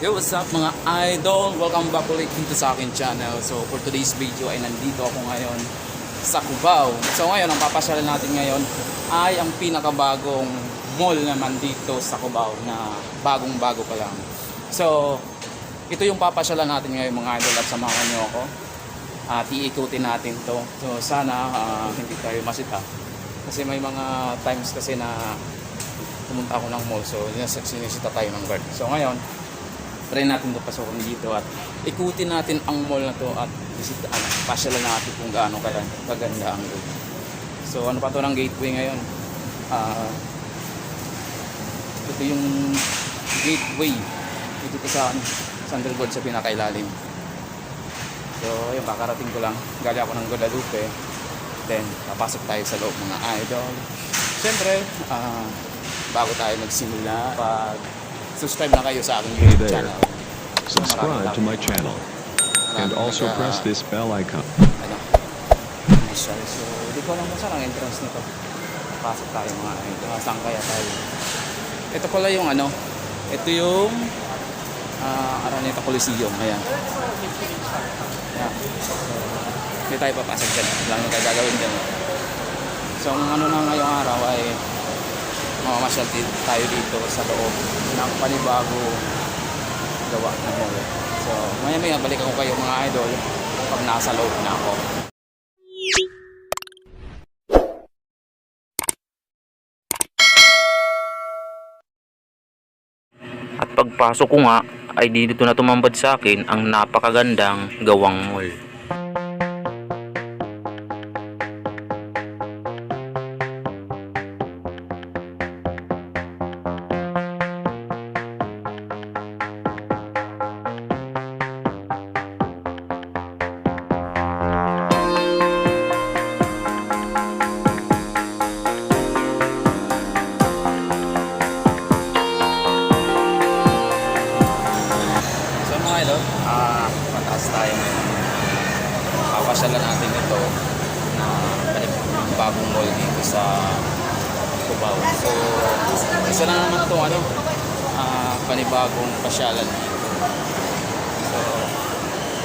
Yo, what's up mga idol? Welcome back ulit dito sa akin channel. So, for today's video ay nandito ako ngayon sa Cubao. So, ngayon, ang papasyalan natin ngayon ay ang pinakabagong mall naman dito sa Cubao na bagong-bago pa lang. So, ito yung papasyalan natin ngayon mga idol at samahan nyo ako. At iikutin natin to. So, sana ah, hindi tayo masita. Kasi may mga times kasi na pumunta ako ng mall. So, sinisita tayo ng guard. So, ngayon, try natin ito pasokan dito at ikutin natin ang mall na to at visit, ano, pasyalan natin kung gaano kaganda, kaganda ang road. So ano pa to ng gateway ngayon? Ah ito yung gateway dito to sa ano, sa pinakailalim. So ayun, kakarating ko lang. Gali ako ng Guadalupe. Then, papasok tayo sa loob mga idol. Siyempre, ah, bago tayo magsimula, pag subscribe na kayo sa aking Hey YouTube there. channel. Subscribe to my channel and also press this bell icon. ano, siya. So, hindi ko alam kung saan ang entrance nito. Pasok tayo mga idol. Ah, saan kaya tayo? Ito pala yung ano, ito yung ah Araneta Coliseum. Ayan. Ayan. So, hindi tayo papasok dyan. Wala naman tayo gagawin dyan. So, ang ano na ngayong araw ay mamamasyal tayo dito sa loob ng panibago gawa na mall. So, maya maya balik ako kayo mga idol pag nasa loob na ako. At pagpasok ko nga ay dito na tumambad sa akin ang napakagandang gawang mall. Papasyalan natin ito na bagong mall dito sa Cubao. So, isa na naman itong ano, ah, panibagong pasyalan dito. So,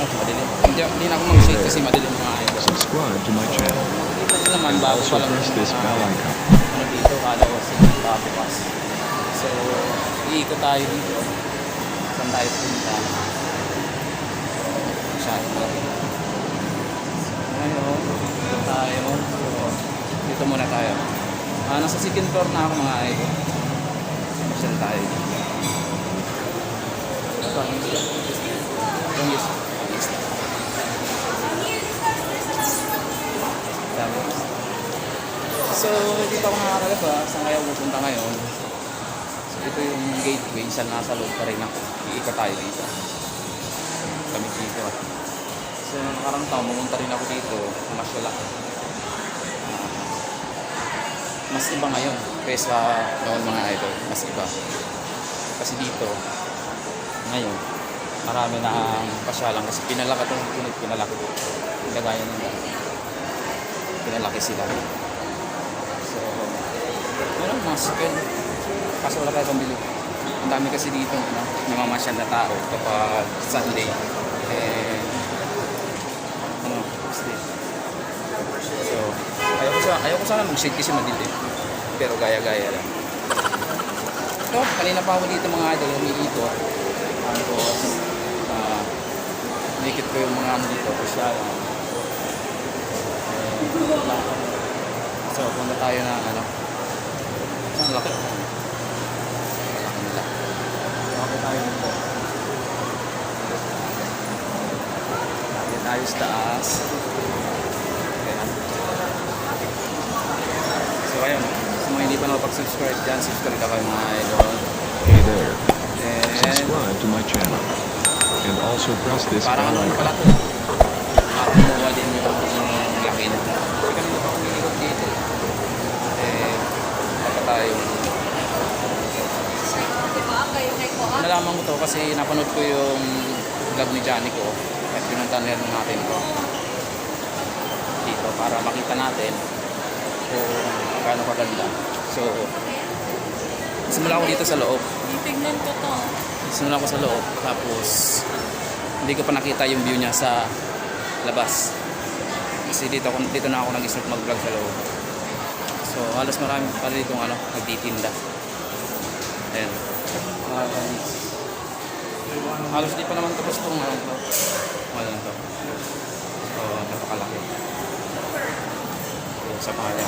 oh, madilim. Hindi, hindi na ako mag-shake kasi madilim mga idol. Subscribe to my channel Dito naman, bago pa lang press this ah, ano dito, kala ko si Pass. So, iikot tayo dito. Saan tayo punta? Masyado na. Tayo. So, dito muna tayo. Ah, nasa second floor na ako mga idol. Saan tayo isla. Dami. So, dito ako nakakalabas. Saan kaya pupunta ngayon? So, ito yung gateway. Saan nasa loob pa rin ako. Iikot tayo dito. Kami dito. So, nakarang taon, pumunta rin ako dito. Mas wala. Ah, mas iba ngayon. Kaysa noon mga idol. Mas iba. Kasi dito, ngayon, marami na ang pasyalan. Kasi pinalaki itong pinag pinalaki. Pinagaya nila. Pinalaki sila. So, meron mga skin. Kaso wala tayo pambili. Ang dami kasi dito, no? namamasyal na tao kapag Sunday. Eh, ano, Tuesday. So, sa, ayaw ko sana mag-shade kasi madilim. Pero gaya-gaya lang. So, kanina pa ako dito mga idol, umiikot. Tapos, ah, nakikit ko yung mga ano dito, pasyalan. Eh, So, punta tayo na ano. Ang laki. Laki. Tayo nito. Laki taas. Ayan. So, ayun. Sa mga hindi pa nakapag-subscribe dyan, subscribe ka kayo mga idol. Hey there. Then, Subscribe to my channel and also press this parang bell ano icon. pala to. Makakumuha din yung laki nito. Kasi kami na pa umiikot dito. Eh, baka tayo nalaman ko to kasi napanood ko yung vlog ni Johnny ko at pinuntan rin natin ko dito para makita natin kung gaano kaganda so simula ko dito sa loob Titignan ko to. Sinunod ako sa loob. Tapos, hindi ko pa nakita yung view niya sa labas. Kasi dito, ako, dito na ako nag-start mag-vlog sa loob. So, halos marami pa rin itong ano, nagtitinda. Ayan. Kanis. Halos di pa naman tapos itong ano to. Ano na to. So, napakalaki. Sa kanya.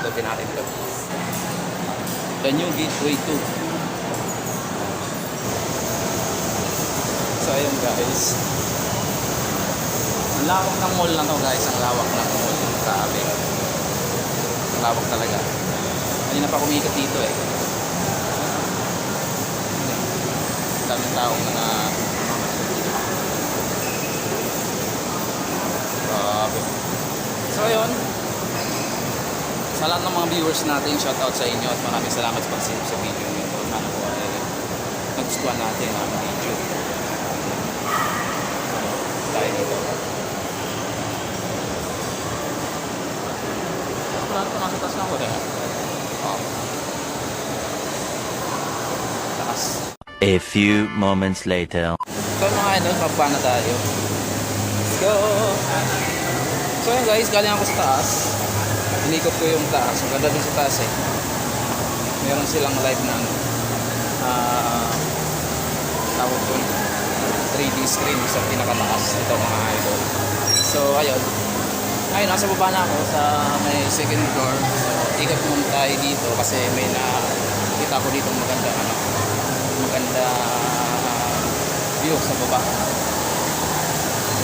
Ikotin natin ito. The new gateway 2. So, ayun guys. Ang lawak ng mall na to guys. Ang lawak ng mall. Grabe. Ang lawak talaga. Kanina pa kumikot dito eh. Daming taong mga Grabe. So ayun. Sa lahat ng mga viewers natin, shoutout sa inyo at maraming salamat sa pag-save sa video nyo. Sana po ay nagustuhan natin ang video. Dahil dito. Wala ito nasa taas na ako dahil. Oh. Taas. A few moments later. So mga ano, pababa na tayo. Let's go! So yun guys, galing ako sa taas. Inikot ko yung taas. Ang dun sa taas eh. Meron silang live na ano. Ah... tawag ko 3D screen sa pinakataas. Ito mga idol. So ayun. Ayun, nasa baba na ako sa may second floor. So ikot muna tayo dito kasi may nakita ko dito maganda ano. Maganda view sa baba.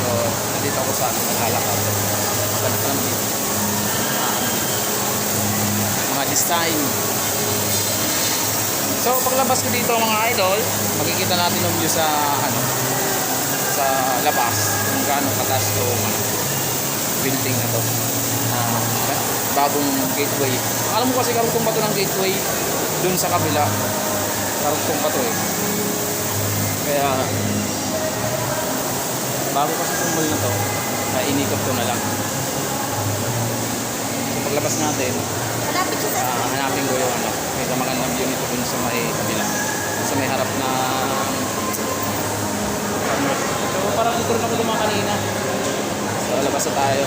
So, nandito ako sa ano, naglalakad. Maganda dito. Mga design. So, paglabas ko dito mga idol, makikita natin yung view sa ano, sa labas kung gaano kataas to building na to. Ah, bagong gateway. Alam mo kasi karugtong pa to ng gateway dun sa kabila. Karugtong pa to eh. Kaya bago kasi mall na to, inikot ko na lang. Paglabas natin, Malapit siya sa ah, hanapin ko yung ano, may magandang view nito dun sa may kabila. Sa may harap na So parang dito rin ako dumaan kanina. So labas na tayo.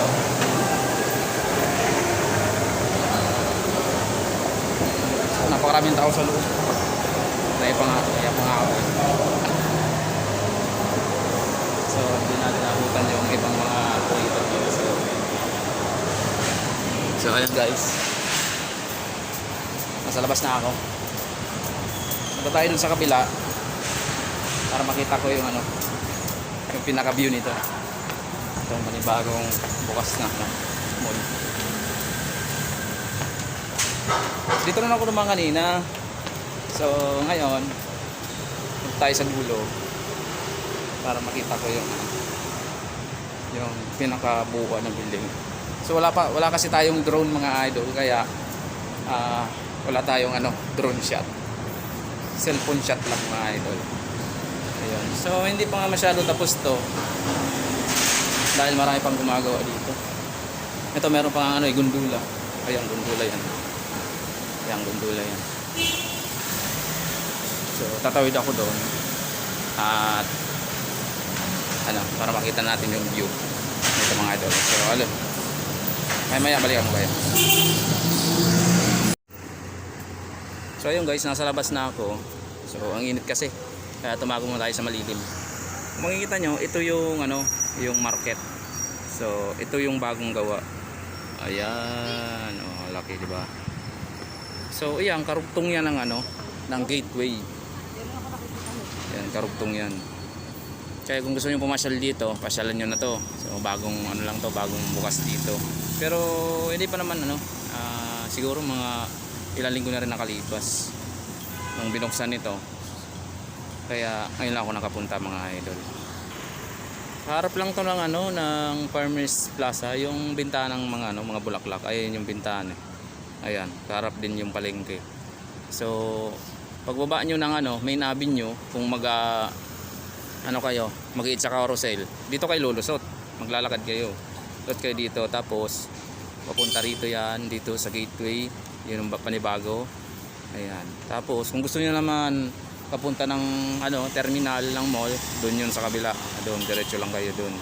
So, napakaraming tao sa loob. Kaya pa nga, kaya pa nga ako. So, hindi natin nabutan yung ibang mga creator dito sa loob. So, ayan guys. Nasa labas na ako. Punta tayo dun sa kabila para makita ko yung ano yung pinaka view nito. Itong manibagong bukas na ano, mall. Dito na ako naman kanina. So, ngayon, punta tayo sa dulo para makita ko yung yung pinakabuo ng building. So wala pa wala kasi tayong drone mga idol kaya ah, wala tayong ano drone shot. Cellphone shot lang mga idol. Ayun. So hindi pa nga masyado tapos to. Dahil marami pang gumagawa dito. Ito meron pa nga ano, eh, gundula. Ayan, gundula yan. Ayan, gundula yan. So, tatawid ako doon. At ano, para makita natin yung view nito mga idol. So, ano, may maya balikan ko kayo. So, ayun guys, nasa labas na ako. So, ang init kasi. Kaya tumago muna tayo sa malilim. Kung makikita nyo, ito yung ano, yung market. So, ito yung bagong gawa. Ayan, oh, laki, di ba? So, iyan, karugtong yan ng ano, ng gateway. Yan, karugtong yan. Kaya kung gusto niyo pumasyal dito, pasyalan niyo na to. So, bagong ano lang to, bagong bukas dito. Pero, hindi pa naman ano, ah, siguro mga ilang linggo na rin nakalipas nung binuksan nito. Kaya, ngayon lang ako nakapunta mga idol. Harap lang to ng ano ng Farmers Plaza, yung bintana ng mga ano, mga bulaklak. Ayun yung bintana. eh. Ayan, harap din yung palengke. So, pagbaba nyo ng ano, main avenue, kung mag ah, ano kayo, mag sa carousel, dito kayo lulusot. Maglalakad kayo. Lusot kayo dito, tapos papunta rito yan, dito sa gateway, yun ang ba- panibago. Ayan. Tapos, kung gusto niyo naman papunta ng ano, terminal ng mall, doon yun sa kabila. Doon, diretso lang kayo doon.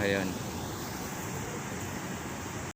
Ayun.